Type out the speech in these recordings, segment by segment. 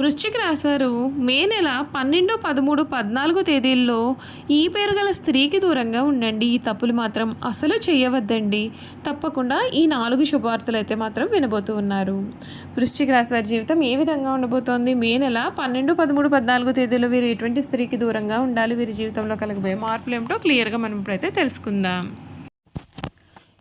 వృశ్చిక రాశారు. మే నెల పన్నెండు పదమూడు పద్నాలుగు తేదీల్లో ఈ పేరు గల స్త్రీకి దూరంగా ఉండండి. ఈ తప్పులు మాత్రం అసలు చేయవద్దండి. తప్పకుండా ఈ నాలుగు శుభార్తలు అయితే మాత్రం వినబోతూ ఉన్నారు. వృశ్చిక రాశి వారి జీవితం ఏ విధంగా ఉండబోతోంది? మే నెల పన్నెండు పదమూడు పద్నాలుగు తేదీలో వీరు ఎటువంటి స్త్రీకి దూరంగా ఉండాలి? వీరి జీవితంలో కలగబోయే మార్పులు ఏమిటో క్లియర్గా మనం ఇప్పుడైతే తెలుసుకుందాం.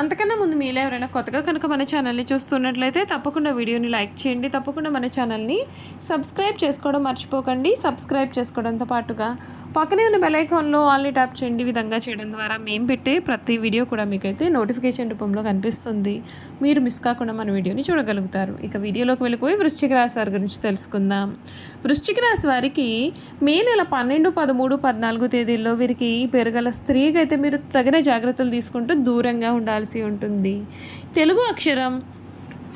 అంతకన్నా ముందు మీలో ఎవరైనా కొత్తగా కనుక మన ఛానల్ని చూస్తున్నట్లయితే తప్పకుండా వీడియోని లైక్ చేయండి. తప్పకుండా మన ఛానల్ని సబ్స్క్రైబ్ చేసుకోవడం మర్చిపోకండి. సబ్స్క్రైబ్ చేసుకోవడంతో పాటుగా పక్కనే ఉన్న బెలైకాన్లో ఆల్ని ట్యాప్ చేయండి. విధంగా చేయడం ద్వారా మేము పెట్టే ప్రతి వీడియో కూడా మీకైతే నోటిఫికేషన్ రూపంలో కనిపిస్తుంది. మీరు మిస్ కాకుండా మన వీడియోని చూడగలుగుతారు. ఇక వీడియోలోకి వెళ్ళిపోయి వృశ్చిక రాశి వారి గురించి తెలుసుకుందాం. వృశ్చిక రాశి వారికి మే నెల పన్నెండు పదమూడు పద్నాలుగు తేదీల్లో వీరికి పెరగల స్త్రీకి అయితే మీరు తగిన జాగ్రత్తలు తీసుకుంటూ దూరంగా కలిసి ఉంటుంది. తెలుగు అక్షరం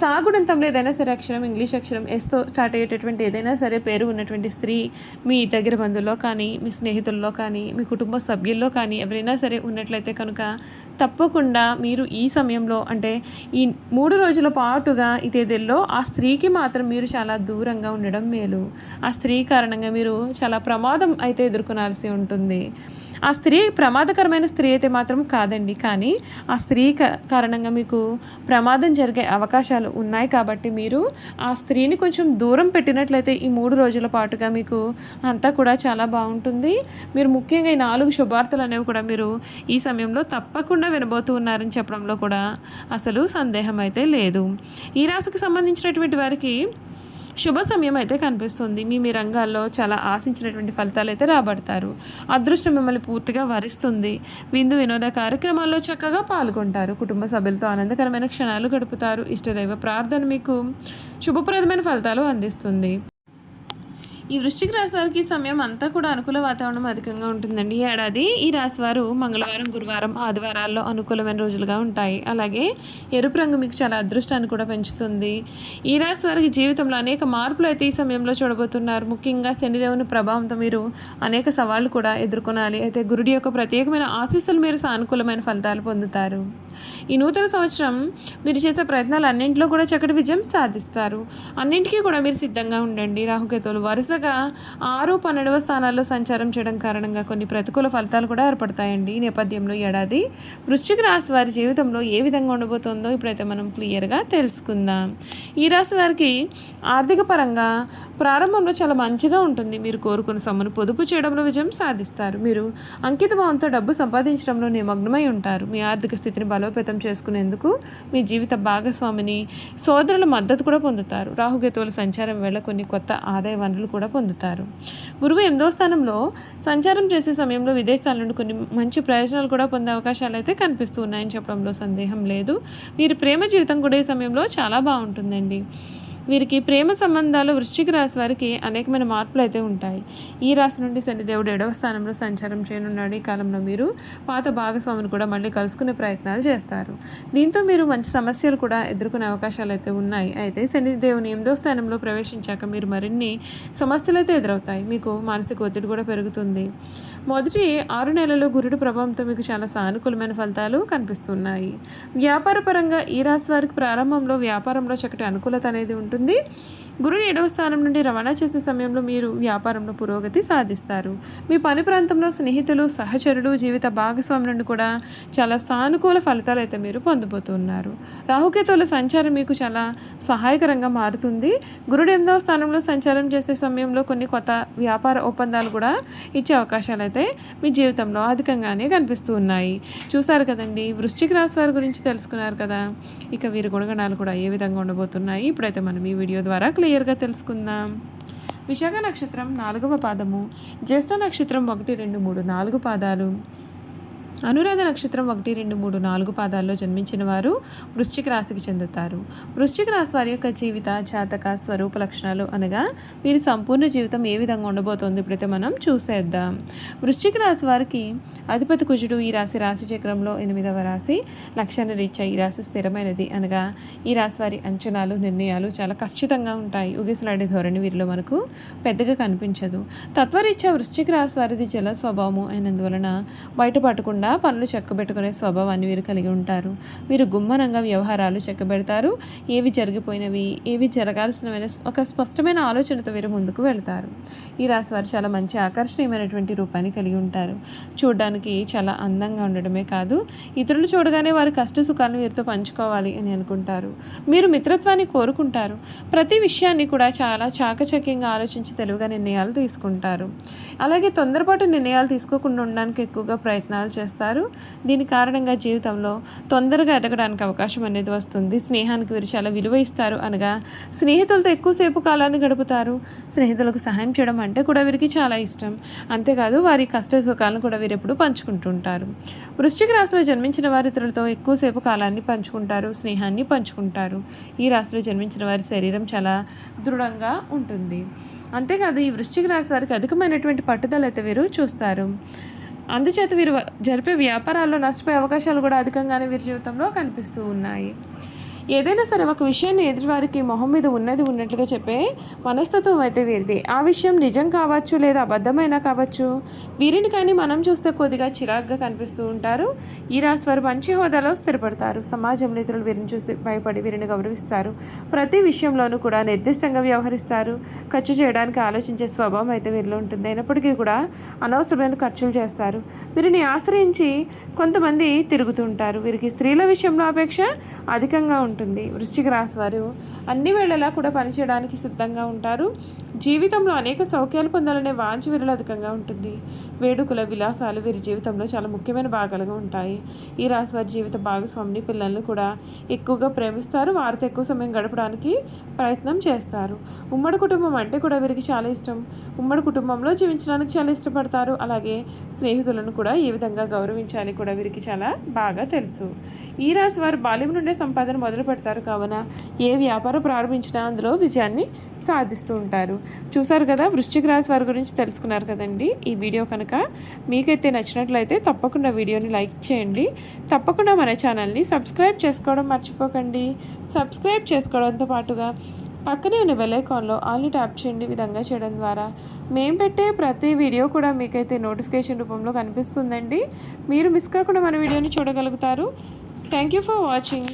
సాగుడంతంలో ఏదైనా సరే అక్షరం ఇంగ్లీష్ అక్షరం ఎస్తో స్టార్ట్ అయ్యేటటువంటి ఏదైనా సరే పేరు ఉన్నటువంటి స్త్రీ మీ దగ్గర బంధువుల్లో కానీ మీ స్నేహితుల్లో కానీ మీ కుటుంబ సభ్యుల్లో కానీ ఎవరైనా సరే ఉన్నట్లయితే కనుక తప్పకుండా మీరు ఈ సమయంలో అంటే ఈ మూడు రోజుల పాటుగా ఈ తేదీల్లో ఆ స్త్రీకి మాత్రం మీరు చాలా దూరంగా ఉండడం మేలు. ఆ స్త్రీ కారణంగా మీరు చాలా ప్రమాదం అయితే ఎదుర్కొనాల్సి ఉంటుంది. ఆ స్త్రీ ప్రమాదకరమైన స్త్రీ అయితే మాత్రం కాదండి. కానీ ఆ స్త్రీ క- కారణంగా మీకు ప్రమాదం జరిగే అవకాశాలు ఉన్నాయి కాబట్టి మీరు ఆ స్త్రీని కొంచెం దూరం పెట్టినట్లయితే ఈ మూడు రోజుల పాటుగా మీకు అంతా కూడా చాలా బాగుంటుంది. మీరు ముఖ్యంగా ఈ నాలుగు శుభార్తలు అనేవి కూడా మీరు ఈ సమయంలో తప్పకుండా వినబోతూ ఉన్నారని చెప్పడంలో కూడా అసలు సందేహం అయితే లేదు. ఈ రాశికి సంబంధించినటువంటి వారికి శుభ సమయం అయితే కనిపిస్తుంది. మీ మీ రంగాల్లో చాలా ఆశించినటువంటి ఫలితాలు అయితే రాబడతారు. అదృష్టం మిమ్మల్ని పూర్తిగా వరిస్తుంది. విందు వినోద కార్యక్రమాల్లో చక్కగా పాల్గొంటారు. కుటుంబ సభ్యులతో ఆనందకరమైన క్షణాలు గడుపుతారు. ఇష్టదైవ ప్రార్థన మీకు శుభప్రదమైన ఫలితాలు అందిస్తుంది. ఈ వృశ్చిక రాశి వారికి సమయం అంతా కూడా అనుకూల వాతావరణం అధికంగా ఉంటుందండి. ఈ ఏడాది ఈ రాశి వారు మంగళవారం గురువారం ఆదివారాల్లో అనుకూలమైన రోజులుగా ఉంటాయి. అలాగే ఎరుపు రంగు మీకు చాలా అదృష్టాన్ని కూడా పెంచుతుంది. ఈ రాశి వారికి జీవితంలో అనేక మార్పులు అయితే ఈ సమయంలో చూడబోతున్నారు. ముఖ్యంగా శనిదేవుని ప్రభావంతో మీరు అనేక సవాళ్ళు కూడా ఎదుర్కొనాలి. అయితే గురుడి యొక్క ప్రత్యేకమైన ఆశీస్సులు మీరు సానుకూలమైన ఫలితాలు పొందుతారు. ఈ నూతన సంవత్సరం మీరు చేసే ప్రయత్నాలు అన్నింటిలో కూడా చక్కటి విజయం సాధిస్తారు. అన్నింటికీ కూడా మీరు సిద్ధంగా ఉండండి. రాహుకేతువులు వరుసగా ఆరు పన్నెండవ స్థానాల్లో సంచారం చేయడం కారణంగా కొన్ని ప్రతికూల ఫలితాలు కూడా ఏర్పడతాయండి. ఈ నేపథ్యంలో ఏడాది వృశ్చిక రాశి వారి జీవితంలో ఏ విధంగా ఉండబోతుందో ఇప్పుడైతే మనం క్లియర్గా తెలుసుకుందాం. ఈ రాశి వారికి ఆర్థిక పరంగా ప్రారంభంలో చాలా మంచిగా ఉంటుంది. మీరు కోరుకున్న సొమ్మును పొదుపు చేయడంలో విజయం సాధిస్తారు. మీరు అంకిత భావంతో డబ్బు సంపాదించడంలో నిమగ్నమై ఉంటారు. మీ ఆర్థిక స్థితిని బలోపేతం చేసుకునేందుకు మీ జీవిత భాగస్వామిని సోదరుల మద్దతు కూడా పొందుతారు. రాహుకేతువుల సంచారం వేళ కొన్ని కొత్త ఆదాయ వనరులు కూడా పొందుతారు. గురువు ఎనిమిదవ స్థానంలో సంచారం చేసే సమయంలో విదేశాల నుండి కొన్ని మంచి ప్రయోజనాలు కూడా పొందే అవకాశాలు అయితే కనిపిస్తూ ఉన్నాయని చెప్పడంలో సందేహం లేదు. వీరి ప్రేమ జీవితం కూడా ఈ సమయంలో చాలా బాగుంటుందండి. వీరికి ప్రేమ సంబంధాలు వృశ్చిక రాశి వారికి అనేకమైన మార్పులు అయితే ఉంటాయి. ఈ రాశి నుండి శనిదేవుడు ఏడవ స్థానంలో సంచారం చేయనున్నాడు. ఈ కాలంలో మీరు పాత భాగస్వామిని కూడా మళ్ళీ కలుసుకునే ప్రయత్నాలు చేస్తారు. దీంతో మీరు మంచి సమస్యలు కూడా ఎదుర్కొనే అవకాశాలు అయితే ఉన్నాయి. అయితే శనిదేవుని ఎనిమిదో స్థానంలో ప్రవేశించాక మీరు మరిన్ని సమస్యలు అయితే ఎదురవుతాయి. మీకు మానసిక ఒత్తిడి కూడా పెరుగుతుంది. మొదటి ఆరు నెలలు గురుడు ప్రభావంతో మీకు చాలా సానుకూలమైన ఫలితాలు కనిపిస్తున్నాయి. వ్యాపార పరంగా ఈ రాశి వారికి ప్రారంభంలో వ్యాపారంలో చక్కటి అనుకూలత అనేది ఉంటుంది ఉంటుంది. గురుడు ఏడవ స్థానం నుండి రవాణా చేసే సమయంలో మీరు వ్యాపారంలో పురోగతి సాధిస్తారు. మీ పని ప్రాంతంలో స్నేహితులు సహచరులు జీవిత భాగస్వామి నుండి కూడా చాలా సానుకూల ఫలితాలు అయితే మీరు పొందబోతున్నారు. రాహుకేతువుల సంచారం మీకు చాలా సహాయకరంగా మారుతుంది. గురుడు ఎనిమిదవ స్థానంలో సంచారం చేసే సమయంలో కొన్ని కొత్త వ్యాపార ఒప్పందాలు కూడా ఇచ్చే అవకాశాలు అయితే మీ జీవితంలో అధికంగానే కనిపిస్తూ ఉన్నాయి. చూసారు కదండి వృశ్చిక రాశి వారి గురించి తెలుసుకున్నారు కదా. ఇక వీరి గుణగణాలు కూడా ఏ విధంగా ఉండబోతున్నాయి? ఇప్పుడైతే మనం మీ వీడియో ద్వారా క్లియర్గా తెలుసుకుందాం. విశాఖ నక్షత్రం నాలుగవ పాదము. జ్యేష్ఠ నక్షత్రం ఒకటి రెండు మూడు నాలుగు పాదాలు. అనురాధ నక్షత్రం ఒకటి రెండు మూడు నాలుగు పాదాల్లో జన్మించిన వారు వృశ్చిక రాశికి చెందుతారు. వృశ్చిక రాశి వారి యొక్క జీవిత జాతక స్వరూప లక్షణాలు అనగా వీరి సంపూర్ణ జీవితం ఏ విధంగా ఉండబోతోంది ఇప్పుడైతే మనం చూసేద్దాం. వృశ్చిక రాశి వారికి అధిపతి కుజుడు ఈ రాశి రాశి చక్రంలో ఎనిమిదవ రాశి లక్ష్యాన్ని రీత్యా ఈ రాశి స్థిరమైనది అనగా ఈ రాశి వారి అంచనాలు నిర్ణయాలు చాలా ఖచ్చితంగా ఉంటాయి. ఉగిసలాడే ధోరణి వీరిలో మనకు పెద్దగా కనిపించదు. తత్వరీత్యా వృశ్చిక రాశి వారిది జల స్వభావము అయినందువలన బయటపడకుండా పనులు చెక్కబెట్టుకునే స్వభావాన్ని వీరు కలిగి ఉంటారు. వీరు గుమ్మనంగా వ్యవహారాలు చెక్కబెడతారు. ఏవి జరిగిపోయినవి ఏవి జరగాల్సినవి ఒక స్పష్టమైన ఆలోచనతో వీరు ముందుకు వెళ్తారు. ఈ రాశి వారు చాలా మంచి ఆకర్షణీయమైనటువంటి రూపాన్ని కలిగి ఉంటారు. చూడడానికి చాలా అందంగా ఉండడమే కాదు ఇతరులు చూడగానే వారి కష్ట సుఖాలను వీరితో పంచుకోవాలి అని అనుకుంటారు. మీరు మిత్రత్వాన్ని కోరుకుంటారు. ప్రతి విషయాన్ని కూడా చాలా చాకచక్యంగా ఆలోచించి తెలివిగా నిర్ణయాలు తీసుకుంటారు. అలాగే తొందరపాటు నిర్ణయాలు తీసుకోకుండా ఉండడానికి ఎక్కువగా ప్రయత్నాలు చేస్తారు. దీని కారణంగా జీవితంలో తొందరగా ఎదగడానికి అవకాశం అనేది వస్తుంది. స్నేహానికి వీరు చాలా విలువ ఇస్తారు అనగా స్నేహితులతో ఎక్కువసేపు కాలాన్ని గడుపుతారు. స్నేహితులకు సహాయం చేయడం అంటే కూడా వీరికి చాలా ఇష్టం. అంతేకాదు వారి కష్ట సుఖాలను కూడా వీరు ఎప్పుడు పంచుకుంటుంటారు వృశ్చిక రాశిలో జన్మించిన వారు ఇతరులతో ఎక్కువసేపు కాలాన్ని పంచుకుంటారు స్నేహాన్ని పంచుకుంటారు. ఈ రాశిలో జన్మించిన వారి శరీరం చాలా దృఢంగా ఉంటుంది. అంతేకాదు ఈ వృశ్చిక రాశి వారికి అధికమైనటువంటి పట్టుదల అయితే వీరు చూస్తారు. అందుచేత వీరు జరిపే వ్యాపారాల్లో నష్టపోయే అవకాశాలు కూడా అధికంగానే వీరి జీవితంలో కనిపిస్తూ ఉన్నాయి. ఏదైనా సరే ఒక విషయాన్ని ఎదుటివారికి మొహం మీద ఉన్నది ఉన్నట్లుగా చెప్పే మనస్తత్వం అయితే వీరిది ఆ విషయం నిజం కావచ్చు లేదా అబద్ధమైనా కావచ్చు వీరిని కానీ మనం చూస్తే కొద్దిగా చిరాగ్గా కనిపిస్తూ ఉంటారు. ఈ రాశి వారు మంచి హోదాలో స్థిరపడతారు. సమాజంలో ఇతరులు వీరిని చూసి భయపడి వీరిని గౌరవిస్తారు. ప్రతి విషయంలోనూ కూడా నిర్దిష్టంగా వ్యవహరిస్తారు. ఖర్చు చేయడానికి ఆలోచించే స్వభావం అయితే వీరిలో ఉంటుంది. అయినప్పటికీ కూడా అనవసరమైన ఖర్చులు చేస్తారు. వీరిని ఆశ్రయించి కొంతమంది తిరుగుతుంటారు వీరికి స్త్రీల విషయంలో అపేక్ష అధికంగా ఉంటుంది. ఉంటుంది. వృశ్చిక రాశి వారు అన్ని వేళలా కూడా పనిచేయడానికి సిద్ధంగా ఉంటారు. జీవితంలో అనేక సౌఖ్యాలు పొందాలనే వాంఛ వీరిలో అధికంగా ఉంటుంది. వేడుకల విలాసాలు వీరి జీవితంలో చాలా ముఖ్యమైన భాగాలుగా ఉంటాయి. ఈ రాశి వారి జీవిత భాగస్వామిని పిల్లలను కూడా ఎక్కువగా ప్రేమిస్తారు. వారితో ఎక్కువ సమయం గడపడానికి ప్రయత్నం చేస్తారు. ఉమ్మడి కుటుంబం అంటే కూడా వీరికి చాలా ఇష్టం. ఉమ్మడి కుటుంబంలో జీవించడానికి చాలా ఇష్టపడతారు. అలాగే స్నేహితులను కూడా ఏ విధంగా గౌరవించాలి కూడా వీరికి చాలా బాగా తెలుసు. ఈ రాశి వారు బాల్యం నుండే సంపాదన మొదలు పెడతారు. కావున ఏ వ్యాపారం ప్రారంభించినా అందులో విజయాన్ని సాధిస్తూ ఉంటారు. చూసారు కదా వృశ్చిక రాశి వారి గురించి తెలుసుకున్నారు కదండి. ఈ వీడియో కనుక మీకైతే నచ్చినట్లయితే తప్పకుండా వీడియోని లైక్ చేయండి. తప్పకుండా మన ఛానల్ని సబ్స్క్రైబ్ చేసుకోవడం మర్చిపోకండి. సబ్స్క్రైబ్ చేసుకోవడంతో పాటుగా పక్కనే ఉన్న బెలైకాన్లో ఆల్ని ట్యాప్ చేయండి విధంగా చేయడం ద్వారా. మేము పెట్టే ప్రతి వీడియో కూడా మీకైతే నోటిఫికేషన్ రూపంలో కనిపిస్తుందండి. మీరు మిస్ కాకుండా మన వీడియోని చూడగలుగుతారు. Thank you for watching.